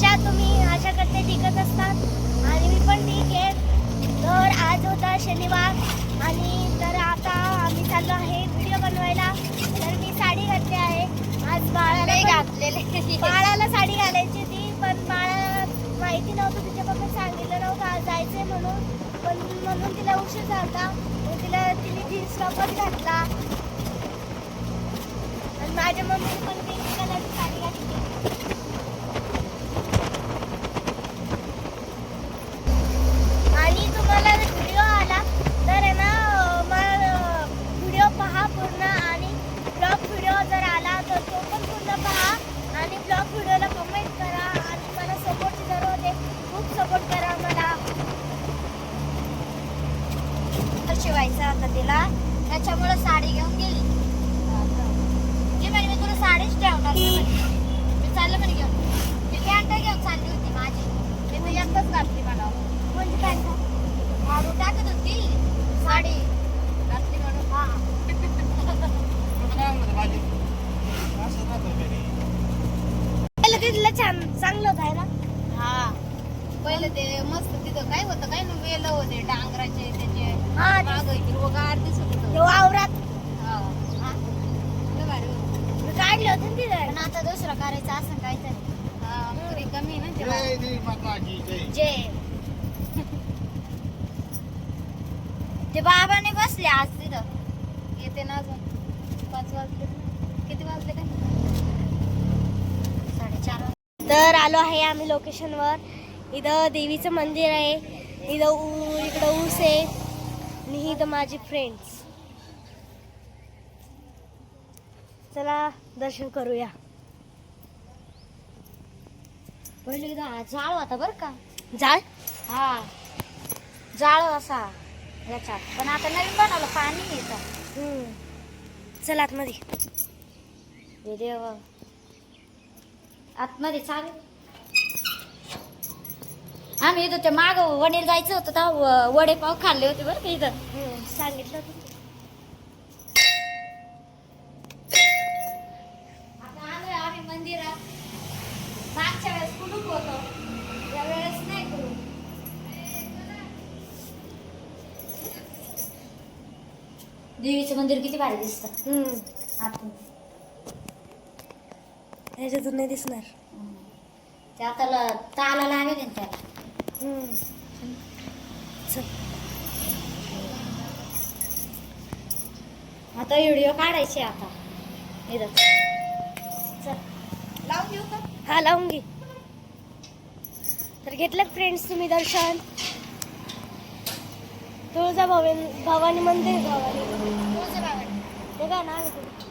कशा तुम्ही आशा करते ठीकच असतात. आणि मी पण ठीक आहे. तर आज होता शनिवार आणि तर आता आम्ही चाललो आहे व्हिडिओ बनवायला. तर मी साडी घातली आहे. आज बाळाला घातलेले. बाळाला साडी घालायची ती पण बाळाला माहिती नव्हतं तिच्या पप्पा सांगितलं नव्हतं. आज जायचंय म्हणून. पण म्हणून तिला उशीर झाला. तिला तिने जीन्स टॉपच घातला. आणि माझ्या मम्मीने पण पिंक कलरची साडी घातली आणि तुम्हाला व्हिडिओ आला तर आहे ना अं, मला व्हिडिओ पहा पूर्ण आणि ब्लॉग व्हिडिओ जर आला तर तो पण पूर्ण पहा आणि ब्लॉग व्हिडिओला कमेंट करा आणि मला सपोर्टची जरूरत आहे खूप सपोर्ट करा मला शिवायचा होता तिला त्याच्यामुळे साडी घेऊन गेली. ती म्हणे मी तुला साडीच ठेवणार. मी चाललं म्हणे घेऊन. ती पॅन्ट घेऊन चालली होती माझी. मी मी एकदाच घातली मला म्हणजे काय मारून टाकत होती. साडी. घातली म्हणून. हा. तिथलं छान चांगलं होतं आहे ना? हा. पहिलं ते मस्त तिथं काय होतं काय ना वेल होते डांगराचे वावरात. हा. हा. काढले होते तिथं. आता दुसरं करायचं असं काहीतरी. पुरी कमी आहे ना ते बाबाने बसले आज तिथं. येते ना अजून. पाच वाजले. किती वाजले काय? साडेचार. तर आलो आहे आम्ही लोकेशनवर इथं देवीचं मंदिर आहे. इथं ऊ इकडं ऊस आहे. आणि इथं माझी फ्रेंड्स चला दर्शन करूया. पहिले हा जाळ होता बरं का. जाळ? हा. जाळ असा याच्यात पण आता नवीन बनवलं पाणी येतं. चला आतमध्ये. हे देव. आतमध्ये चालेल आम्ही इथं ते माग वडील जायचं होतं तेव्हा व- वडे पाव खाल्ले होते बरं का इथं. हम्म, सांगितलं होतं. आम्ही मंदिरात मागच्या वेळेस कुलूप होतो. या वेळेस नाही कुलूप. देवीचं मंदिर किती भारी दिसतं. हम्म. आतून. ह्याच्यातून नाही दिसणार. ते आता ताला लागेल त्याला. आता व्हिडिओ काढायचे आता. इथं चल. लावून का? हा लावून घे. तर घेतलं फ्रेंड्स तुम्ही दर्शन. तुळजा भवानी भवानी मंदिर भवानी. तुळजाभवानी. ते काय नाव आहे ते?